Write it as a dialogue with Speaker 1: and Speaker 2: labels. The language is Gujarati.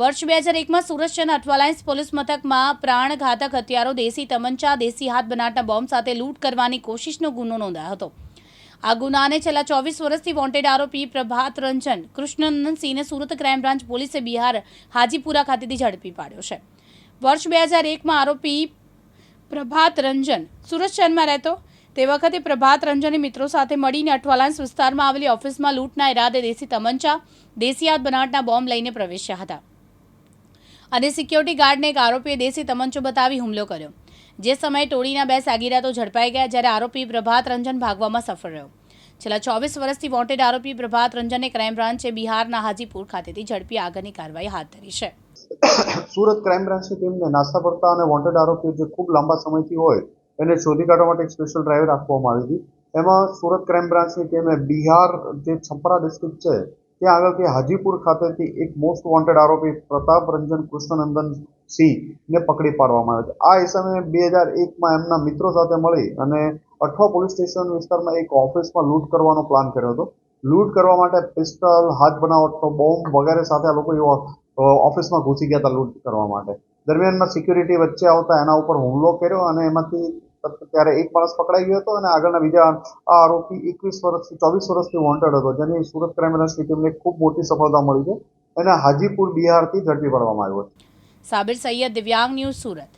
Speaker 1: વર્ષ બે હજાર એકમાં સુરતચંદ અઠવાલાઇન્સ પોલીસ મથકમાં પ્રાણઘાતક હથિયારો, દેશી તમંચા, દેશી હાથ બનાટના બોમ્બ સાથે લૂંટ કરવાની કોશિશનો ગુનો નોંધાયો હતો. આ ગુનાને છેલ્લા ચોવીસ વર્ષથી વોન્ટેડ આરોપી પ્રભાત રંજન કૃષ્ણનંદન સિંહને સુરત ક્રાઇમ બ્રાન્ચ પોલીસે બિહાર હાજીપુરા ખાતેથી ઝડપી પાડ્યો છે. વર્ષ બે હજાર એકમાં આરોપી પ્રભાત રંજન સુરત શહેરમાં રહેતો. તે વખતે પ્રભાત રંજને મિત્રો સાથે મળીને અઠવાલાન્સ વિસ્તારમાં આવેલી ઓફિસમાં લૂંટના ઇરાદે દેશી તમંચા, દેશી હાથ બનાવટના બોમ્બ લઈને પ્રવેશ્યા હતા. અને સિક્યોરિટી ગાર્ડને એક આરોપીએ દેશી તમંચો બતાવી હુમલો કર્યો. જે સમયે ટોળીના બે સાગીરાતો ઝડપાઈ ગયા જ્યારે આરોપી પ્રભાત રંજન ભાગવામાં સફળ રહ્યો. છેલ્લા ચોવીસ વર્ષથી વોન્ટેડ આરોપી પ્રભાત રંજનને ક્રાઇમ બ્રાન્ચે બિહારના હાજીપુર ખાતેથી ઝડપી આગળની કાર્યવાહી હાથ ધરી છે.
Speaker 2: સુરત ક્રાઇમ બ્રાન્ચની ટીમને નાસ્તા પડતા અને વોન્ટેડ આરોપીઓ જે ખૂબ લાંબા સમયથી હોય એને શોધી કાઢવા માટે એક સ્પેશિયલ ડ્રાઈવ રાખવામાં આવી હતી. એમાં સુરત ક્રાઇમ બ્રાન્ચની ટીમે બિહાર જે છપરા ડિસ્ટ્રિક્ટ છે ત્યાં આગળથી હાજીપુર ખાતેથી એક મોસ્ટ વોન્ટેડ આરોપી પ્રતાપ રંજન કૃષ્ણનંદન સિંહને પકડી પાડવામાં આવ્યો છે. આ હિસાબે બે હજાર એકમાં એમના મિત્રો સાથે મળી અને અઠવા પોલીસ સ્ટેશન વિસ્તારમાં એક ઓફિસમાં લૂંટ કરવાનો પ્લાન કર્યો હતો. લૂંટ કરવા માટે પિસ્ટલ, હાથ બનાવટનો બોમ્બ વગેરે સાથે આ લોકો એવો ઓફિસમાં ઘૂસી ગયા હતા લૂંટ કરવા માટે. દરમિયાનમાં સિક્યુરિટી વચ્ચે આવતા એના ઉપર હુમલો કર્યો અને એમાંથી ત્યારે એક માણસ પકડાઈ ગયો હતો અને આગળના બીજા આરોપી એકવીસ વર્ષથી, ચોવીસ વર્ષથી વોન્ટેડ હતો, જેની સુરત ક્રાઇમ બ્રાન્ચની ટીમને ખૂબ મોટી સફળતા મળી છે. એને હાજીપુર બિહારથી ઝડપી પાડવામાં આવ્યો છે.
Speaker 1: સાબિર સૈયદ, દિવ્યાંગ ન્યૂઝ સુરત.